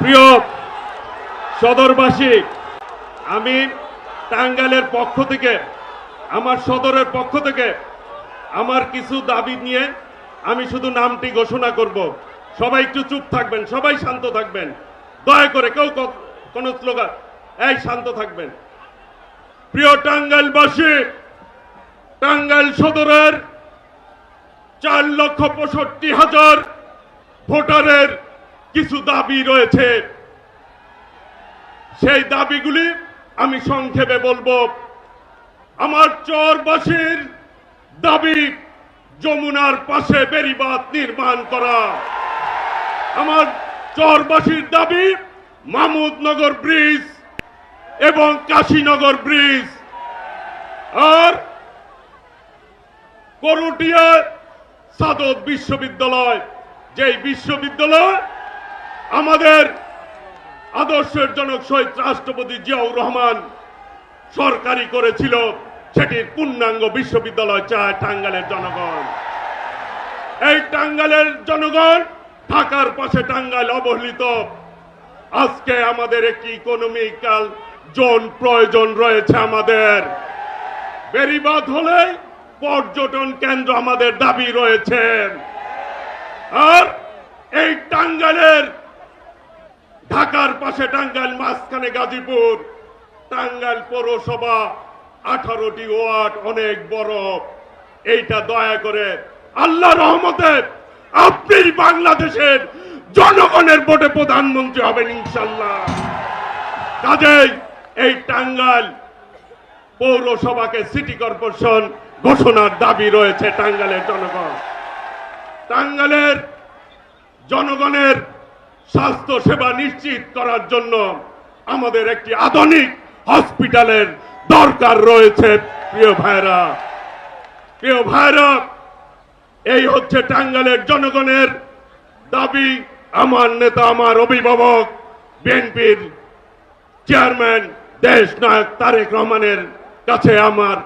প্রিয় সদরবাসী, আমি টাঙ্গাইলের পক্ষ থেকে, আমার সদরের পক্ষ থেকে আমার কিছু দাবি নিয়ে আমি শুধু নামটি ঘোষণা করব। সবাই একটু চুপ থাকবেন, সবাই শান্ত থাকবেন। দয়া করে কেউ কোনো স্লোগান, এই শান্ত থাকবেন। প্রিয় টাঙ্গাইলবাসী, টাঙ্গাইল সদরের চার লক্ষ পঁয়ষট্টি হাজার ভোটারের কিছু দাবি রয়েছে। সেই দাবিগুলি আমি সংক্ষেপে বলব। আমার চরবাসীর দাবি, যমুনার পাশে বেরিবাদ নির্মাণ করা। আমার চরবাসীর দাবি মামুদনগর ব্রিজ এবং কাশীনগর ব্রিজ। আর করুটিয়া সাদত বিশ্ববিদ্যালয়, যেই বিশ্ববিদ্যালয় আমাদের আদর্শের জনক শহীদ রাষ্ট্রপতি জিয়াউর রহমান সরকারি করেছিল সেটির পূর্ণাঙ্গ বিশ্ববিদ্যালয় চায় টাঙ্গালের জনগণ। এই টাঙ্গালের জনগণ ঢাকার পাশে টাঙ্গাইল অবহেলিত। আজকে আমাদের একটি ইকোনমিক্যাল জোন প্রয়োজন রয়েছে আমাদের। বেরিবাদ হলে পর্যটন কেন্দ্র আমাদের দাবি রয়েছে। আর এই টাঙ্গাইলের ঢাকার পাশে টাঙ্গাইল, মাঝখানে গাজীপুর। টাঙ্গাইল পৌরসভা আঠারোটি ওয়ার্ড, অনেক বড়। এইটা দয়া করে আল্লাহ রহমতে আপনি বাংলাদেশের জনগণের ভোটে প্রধানমন্ত্রী হবেন ইনশাল্লাহ। কাজেই এই টাঙ্গাইল পৌরসভাকে সিটি কর্পোরেশন ঘোষণার দাবি রয়েছে টাঙ্গালের জনগণ। টাঙ্গালের জনগণের স্বাস্থ্য সেবা নিশ্চিত করার জন্য আমাদের একটি আধুনিক হসপিটালের দরকার রয়েছে, প্রিয় ভাইরা প্রিয় ভাইরা এই হচ্ছে টাঙ্গাইলের জনগণের দাবি। আমার নেতা, আমার অভিভাবক, বিএনপির চেয়ারম্যান দেশ নায়ক তারেক রহমানের কাছে আমার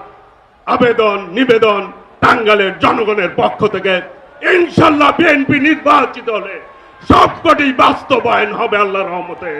আবেদন, নিবেদন টাঙ্গালের জনগণের পক্ষ থেকে। ইনশাল্লাহ বিএনপি নির্বাচিত হলে সবকটি বাস্তবায়ন হবে আল্লাহ রহমতে।